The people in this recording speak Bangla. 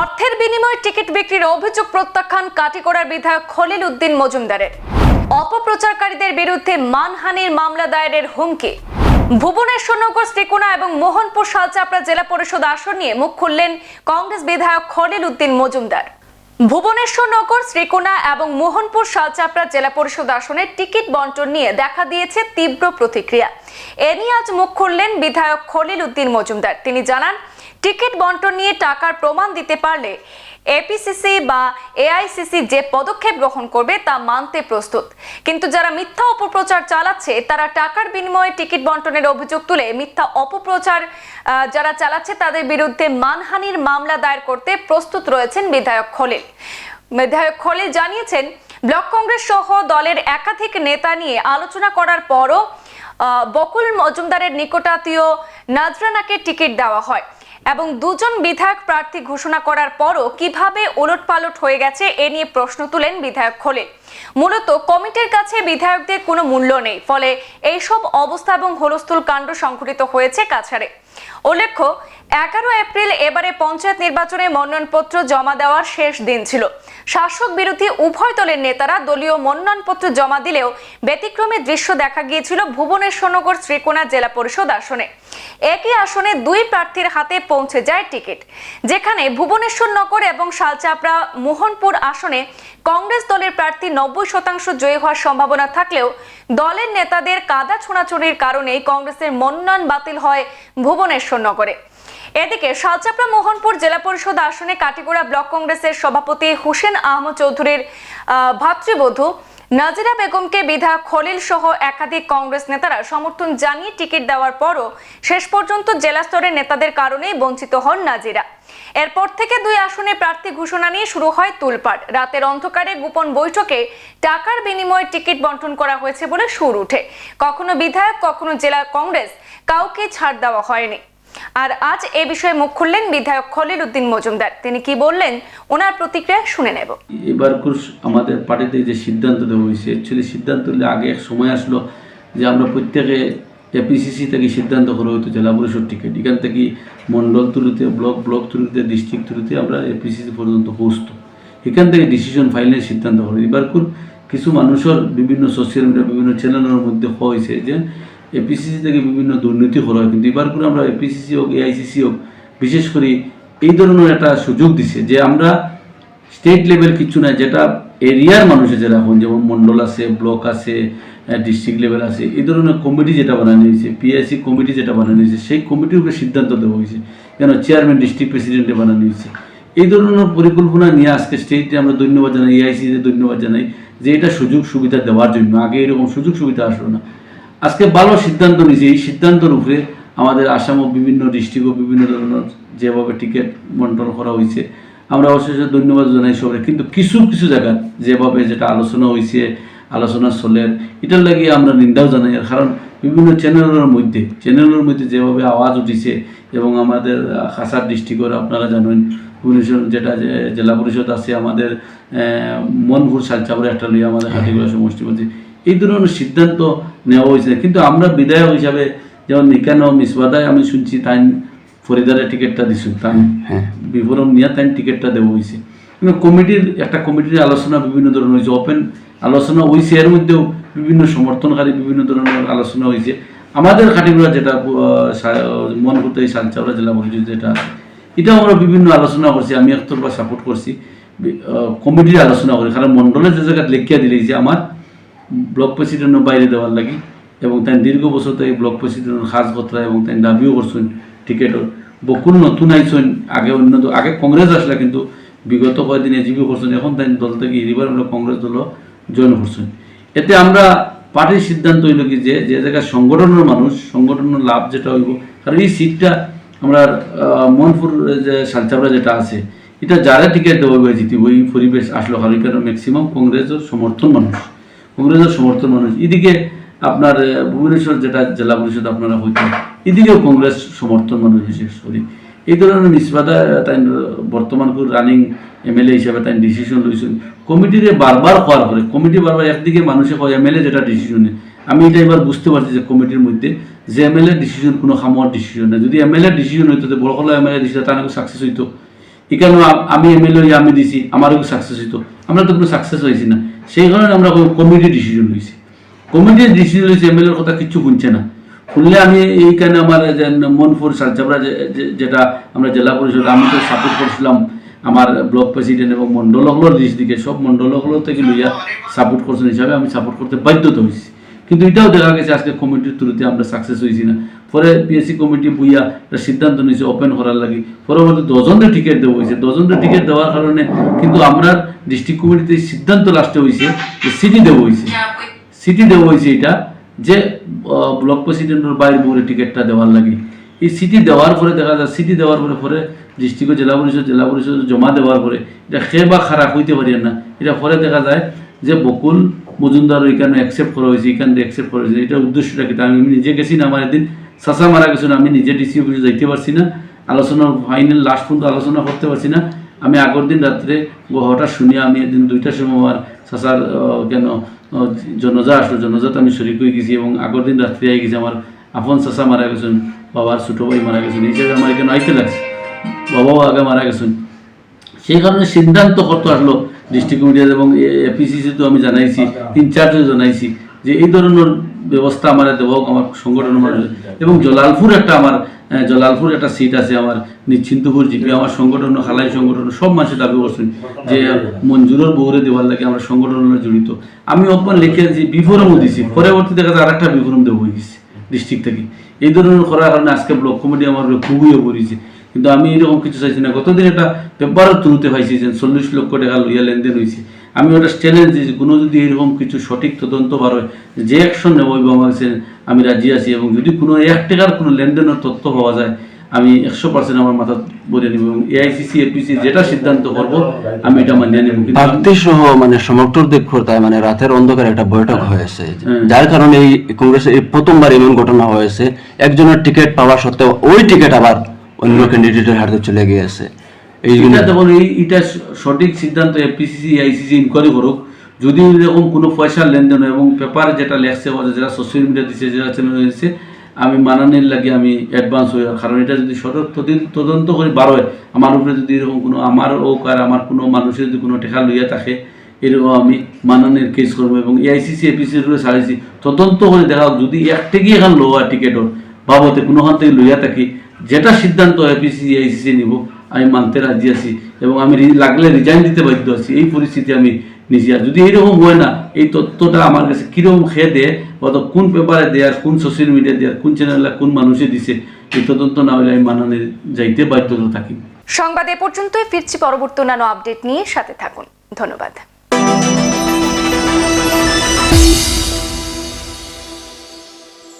অর্থের বিনিময়ে টিকিট বিক্রির অভিযোগ প্রত্যাখ্যান কাটিগড়ার বিধায়ক খলিল উদ্দিন মজুমদারের। অপপ্রচারকারীদের বিরুদ্ধে মানহানির মামলা দায়েরের হুমকি। ভুবনেশ্বরনগর শ্রীকোনা এবং মোহনপুর শালচাপড়া জেলা পরিষদ আসন নিয়ে মুখ খুললেন কংগ্রেস বিধায়ক খলিল উদ্দিন মজুমদার। ভুবনেশ্বরনগর শ্রীকোনা এবং মোহনপুর শালচাপড়া জেলা পরিষদ আসনে টিকিট বন্টন নিয়ে দেখা দিয়েছে তীব্র প্রতিক্রিয়া। এ নিয়ে আজ মুখ খুললেন বিধায়ক খলিল উদ্দিন মজুমদার। তিনি জানান টিকিট বন্টন নিয়ে টাকার প্রমাণ দিতে পারলে এপিসিসি বা এআইসিসি যে পদক্ষেপ গ্রহণ করবে তা মানতে প্রস্তুত। কিন্তু যারা মিথ্যা অপপ্রচার চালাচ্ছে, তারা টাকার বিনিময়ে টিকিট বন্টনের অভিযোগ তুলে মিথ্যা অপপ্রচার যারা চালাচ্ছে তাদের বিরুদ্ধে মানহানির মামলা দায়ের করতে প্রস্তুত রয়েছেন বিধায়ক খলিল। বিধায়ক খলিল জানিয়েছেন, ব্লক কংগ্রেস সহ দলের একাধিক নেতা নিয়ে আলোচনা করার পরও বকুল মজুমদারের নিকটাত্মীয় নাজরানাকে টিকিট দেওয়া হয়। এবং দুজন বিধায়ক প্রার্থী ঘোষণা করার পরও কীভাবে ওলটপালট হয়ে গেছে এ নিয়ে প্রশ্ন তুলেন বিধায়ক খলিল মূলত কমিটির কাছে বিধায়কদের কোনো মূল্য নেই, ফলে এইসব অবস্থা এবং হলস্থুল কাণ্ড সংঘটিত হয়েছে কাছাড়ে। উল্লেখ্য, এগারো এপ্রিল এবারে পঞ্চায়েত নির্বাচনে মনোনয়নপত্র জমা দেওয়ার শেষ দিন ছিল। শাসক বিরোধী উভয় দলের নেতারা দলীয় মনোনয়নপত্র জমা দিলেও ব্যতিক্রমী দৃশ্য দেখা গিয়েছিল ভুবনেশ্বরনগর শ্রীকোনা জেলা পরিষদ আসনে। একই আসনে দুই প্রার্থীর হাতে পৌঁছে যায় টিকিট। যেখানে ভুবনেশ্বরনগর এবং শালচাপড়া মোহনপুর আসনে কংগ্রেস দলের প্রার্থী নব্বই শতাংশ জয়ী হওয়ার সম্ভাবনা থাকলেও দলের নেতাদের কাদা ছোঁড়াছুড়ির কারণেই কংগ্রেসের মনোনয়ন বাতিল হয় ভুবনেশ্বর নগরে। এদিকে শালচাপড়া মোহনপুর জেলা পরিষদ আসনে কাটিগোড়া ব্লক কংগ্রেসের সভাপতি হুসেন আহমদ চৌধুরীর ভাতৃবধূ নাজিরা বেগমকে বিধায়ক খলিল সহ একাধিক কংগ্রেস নেতারা সমর্থন জানিয়ে টিকিট দেওয়ার পরও শেষ পর্যন্ত জেলা স্তরের নেতাদের কারণেই বঞ্চিত হন নাজিরা। এরপর থেকে দুই আসনে প্রার্থী ঘোষণা নিয়ে শুরু হয় তুলপাট রাতের অন্ধকারে গোপন বৈঠকে টাকার বিনিময়ে টিকিট বন্টন করা হয়েছে বলে সুর উঠে। কখনো বিধায়ক, কখনো জেলা কংগ্রেস, কাউকে ছাড় দেওয়া হয়নি। আর আজ এ বিষয়ে মুখ খুললেন বিধায়ক খলিল উদ্দিন মজুমদার। তিনি কি বললেন, ওনার প্রতিক্রিয়া শুনে নেব। এবার কুস আমাদের পার্টিতে যে সিদ্ধান্ত দেওয়া হয়েছে অ্যাকচুয়ালি সিদ্ধান্ত নিলে আগে এক সময় আসলো যে আমরা প্রত্যেকে এপিসিসি থেকে সিদ্ধান্ত করা হতো জেলা পরিষদ টিকিট এখান থেকে মণ্ডল তুলিতে, ব্লক ব্লক তুলিতে ডিস্ট্রিক্ট তুলিতে আমরা এপিসিসি পর্যন্ত পৌঁছতো। এখান থেকে ডিসিশন ফাইনাল সিদ্ধান্ত করা এবার কিছু মানুষের বিভিন্ন সোশ্যাল মিডিয়া বিভিন্ন চ্যানেলের মধ্যে হয়েছে যে এপিসিসি থেকে বিভিন্ন দুর্নীতি হয় কিন্তু এবার করে আমরা এপিসিসি হোক এআইসিসি হোক, বিশেষ করে এই ধরনের একটা সুযোগ দিছে যে আমরা স্টেট লেভেল কিছু না যেটা এরিয়ার মানুষের যেটা এখন, যেমন মন্ডল আছে ব্লক আছে ডিস্ট্রিক্ট লেভেল আছে, এই ধরনের কমিটি যেটা বানানো হয়েছে পিএসসি কমিটি যেটা বানানো হয়েছে, সেই কমিটির উপরে সিদ্ধান্ত দেওয়া হয়েছে, কেন চেয়ারম্যান ডিস্ট্রিক্ট প্রেসিডেন্টে বানানো হয়েছে। এই ধরনের পরিকল্পনা নিয়ে আজকে স্টেটে আমরা ধন্যবাদ জানাই এআইসিতে ধন্যবাদ জানাই যে এটা সুযোগ সুবিধা দেওয়ার জন্য, আগে এরকম সুযোগ সুবিধা আসলো না। আজকে ভালো সিদ্ধান্ত নিয়েছে। এই সিদ্ধান্তের উপরে আমাদের আসামও বিভিন্ন ডিস্ট্রিক্টও বিভিন্ন ধরনের যেভাবে টিকিট বন্টন করা হয়েছে আমরা অবশেষে ধন্যবাদ জানাই সবাই কিন্তু কিছু কিছু জায়গা যেভাবে যেটা আলোচনা হয়েছে আলোচনা চলের এটার লাগে আমরা নিন্দাও জানাই। আর কারণ বিভিন্ন চ্যানেলের মধ্যে চ্যানেলের মধ্যে যেভাবে আওয়াজ উঠিছে এবং আমাদের খাসার ডিস্ট্রিক্টের আপনারা জানেন ভুবনেশ্বর যেটা যে জেলা পরিষদ আছে আমাদের মনপুর সালচাপড়ে একটা লইয়া আমাদের হাটিগুলা সমষ্টি মধ্যে এই ধরনের সিদ্ধান্ত নেওয়া হয়েছে। কিন্তু আমরা বিধায়ক হিসাবে যেমন নিকানো মিসবাদায় আমি শুনছি তাই ফরিদারের টিকিটটা দিছু তাই বিবরণ নিয়ে তাই টিকিটটা দেওয়া হয়েছে। কিন্তু কমিটির একটা কমিটির আলোচনা বিভিন্ন ধরনের হয়েছে ওপেন আলোচনা হয়েছে এর মধ্যেও বিভিন্ন সমর্থনকারী বিভিন্ন ধরনের আলোচনা হয়েছে। আমাদের খাটিগুলা যেটা আহ, সা- মন করতে এই সালচাওড়া জেলা পরিষদ যেটা আছে এটাও আমরা বিভিন্ন আলোচনা করছি আমি একতর বা সাপোর্ট করছি কমিটির আলোচনা করি কারণ মন্ডলের যে জায়গায় লেখিয়া দিলে যে আমার ব্লক প্রেসিডেন্টের বাইরে দেওয়ার লাগি এবং তাই দীর্ঘ বছর থেকে ব্লক প্রেসিডেন্টের খাস কথা এবং তাই দাবিও করছেন টিকেটর বকুল নতুন আইসন আগে অন্য আগে কংগ্রেস আসলে কিন্তু বিগত কয়েকদিন এজিপি করছেন, এখন তাই দল থেকে এবার আমরা কংগ্রেস দল জয়েন করছেন। এতে আমরা পার্টির সিদ্ধান্ত হইল কি যে যে জায়গায় সংগঠনের মানুষ, সংগঠনের লাভ যেটা হইব, কারণ এই সিটটা আমরা মনপুর যে সালচাপড়া যেটা আছে, এটা যারা টিকিট দেওয়া জিতিব, এই পরিবেশ আসলো, কারণ ম্যাক্সিমাম কংগ্রেসের সমর্থন মানুষ। কংগ্রেসের সমর্থন মানুষ। এদিকে আপনার ভুবনেশ্বর যেটা জেলা পরিষদ আপনারা হইতে, এদিকেও কংগ্রেস সমর্থন মানুষ বিশেষ করে এই ধরনের নিষ্পাদা তাই বর্তমান রানিং এমএলএ হিসাবে তাই ডিসিশন লইছেন। কমিটিরে বারবার হওয়ার পরে, কমিটি বারবার একদিকে মানুষে কয় এমএলএ যেটা ডিসিশন আমি এটা এবার বুঝতে পারছি যে কমিটির মধ্যে যে এমএলএ ডিসিশন কোনো খামোয়ার ডিসিশন না যদি এমএলএ ডিসিশন হইতো বড় হলো এমএলএ ডিসিশন তাহলে সাকসেস হইতো। এখানে আমি এম এমএলএ আমি দিছি, আমারও সাকসেস হইতো। আমরা তো কোনো সাকসেস হয়েছি না। সেই কারণে আমরা কমিটি ডিসিশন লইছি। কমিটির ডিসিশন লইছে, এমএলএর কথা কিচ্ছু শুনছে না। শুনলে আমি এইখানে আমার মনপুর সালচাবড়া যেটা আমরা জেলা পরিষদ, আমি তো সাপোর্ট করছিলাম। আমার ব্লক প্রেসিডেন্ট এবং মণ্ডলগুলোর দিকে সব মণ্ডলগুলো থেকে লইয়া সাপোর্ট করছেন হিসাবে আমি সাপোর্ট করতে বাধ্যত হয়েছি কিন্তু এটাও দেখা গেছে আজকে কমিটির থ্রুতে আমরা সাকসেস হয়েছি না। পরে পিএসসি কমিটি বইয়া একটা সিদ্ধান্ত নিয়েছে ওপেন করার লাগে। পরবর্তী দশজনের টিকিট দেওয়া হয়েছে। দশজনের টিকিট দেওয়ার কারণে কিন্তু আমরা ডিস্ট্রিক্ট কমিটিতে সিদ্ধান্ত লাস্টে হয়েছে যে সিটি দেওয়া হয়েছে। সিটি দেওয়া হয়েছে এটা যে ব্লক প্রেসিডেন্টের বাইরে বউরে টিকিটটা দেওয়ার লাগে। এই সিটি দেওয়ার পরে দেখা যায় সিটি দেওয়ার পরে পরে ডিস্ট্রিক্ট জেলা পরিষদ জেলা পরিষদ জমা দেওয়ার পরে এটা সে বা খারাপ হইতে পারি না। এটা পরে দেখা যায় যে বকুল মজুমদার এখানে অ্যাকসেপ্ট করা হয়েছে এখানে অ্যাকসেপ্ট করা হয়েছে। এটা উদ্দেশ্যটা কি? আমি নিজে গেছি না আমার একদিন চাষা মারা গেছিল আমি নিজে ডিসি অফিসে যাইতে পারছি না। আলোচনা ফাইনাল লাস্ট পর্যন্ত আলোচনা করতে পারছি না। আমি আগের দিন রাত্রে হঠাৎ শুনি আমি একদিন দুইটার সময় আমার আহ, কেন জনজা আসলো। জনজাত আমি শরিক হয়ে গেছি এবং আগের দিন রাত্রে আই গেছি আমার আপন চাষা মারা গেছেন বাবার ছোটো ভাই মারা গেছেন। এই জায়গায় আমার এখানে আইতে লাগছে। বাবাও আগে মারা গেছেন। সেই কারণে সিদ্ধান্ত করতে আসলো ডিস্ট্রিক্ট কমিটির এবং এপিসিসি তো আমি জানাইছি ইনচার্জও জানাইছি যে এই ধরনের ব্যবস্থা আমার দেব আমার সংগঠন মাঝে এবং জলালপুর একটা আমার জলালপুর একটা সিট আছে আমার নিশ্চিন্তপুর জিপি আমার সংগঠন খালাই সংগঠন সব মানুষে দাবি করছেন যে মঞ্জুরের বউরে দেওয়ার লাগে আমরা সংগঠনের জড়িত। আমি ওপেন লিখে দিয়েছি বিফোরমও দিছি পরবর্তী দেখা যায় আরেকটা বিফোরম দেবো হয়ে গেছে ডিস্ট্রিক্ট থেকে। এই ধরনের করার কারণে আজকে ব্লক কমিটি আমার খুবই পড়েছে কিন্তু আমি এরকম কিছু চাইছি না। গতদিন একটা পেপারও তুলতে পাইছি যে চল্লিশ লক্ষ টাকা লইয়া লেনদেন হয়েছে আমি ওটা চ্যালেঞ্জ দিয়েছি কোনো যদি এরকম কিছু সঠিক তদন্ত বার হয় যে অ্যাকশন নেব কাছে আমি রাজি আছি এবং যদি কোনো এক টাকার কোনো লেনদেনের তথ্য পাওয়া যায় আমি একশো পার্সেন্ট আমার মাথা বলে নিব এবং এআইসিসি এপিসি যেটা সিদ্ধান্ত করব আমি এটা মানিয়ে নেব। প্রার্থী সহ মানে সমর্থকদের খোরতায় মানে রাতের অন্ধকারে একটা বৈঠক হয়েছে। যার কারণে এই কংগ্রেসের এই প্রথমবার এমন ঘটনা হয়েছে। একজনের টিকিট পাওয়া সত্ত্বেও ওই টিকিট আবার অন্য ক্যান্ডিডেটের হাতে চলে গিয়েছে। এই এটা সঠিক সিদ্ধান্ত এপিসিসি আইসিসি ইনকোয়ারি করুক। যদি এরকম কোনো পয়সার লেনদেন এবং পেপারে যেটা লেখছে, বা যেটা সোশ্যাল মিডিয়া দিচ্ছে যেটা চ্যানেল দিচ্ছে আমি মানানের লাগে আমি অ্যাডভান্স হই। কারণ এটা যদি সঠিক তদন্ত- করে বার হয়, আমার উপরে যদি এরকম কোনো আমার ও আর আমার কোনো মানুষের যদি কোনো টেকা লইয়া থাকে, এরকম আমি মানানের কেস করব এবং এআইসিসি এপিসির উপরে ছাড়াইছি তদন্ত করে দেখা হোক, যদি এক থেকে এখান লোয়া টিকেটর বাবদে কোনোখান থেকে লইয়া থাকি যেটা সিদ্ধান্ত এপিসি আইসিসি নিব, আমি মানতে রাজি আছি এবং আমি লাগলে রিজাইন দিতে বাধ্য আছি। এই পরিস্থিতি আমি নিজে আর যদি এইরকম হয় না, এই তথ্যটা আমার কাছে কীরকম খেয়ে দেয় অথবা কোন পেপারে দেয় আর কোন সোশ্যাল মিডিয়া দেয়ার কোন চ্যানেলে কোন মানুষে দিছে, এই তদন্ত না হলে আমি মানানে যাইতে বাধ্যতা থাকি। সংবাদ এ পর্যন্তই, ফিরছি পরবর্তী অন্যান্য আপডেট নিয়ে। সাথে থাকুন। ধন্যবাদ।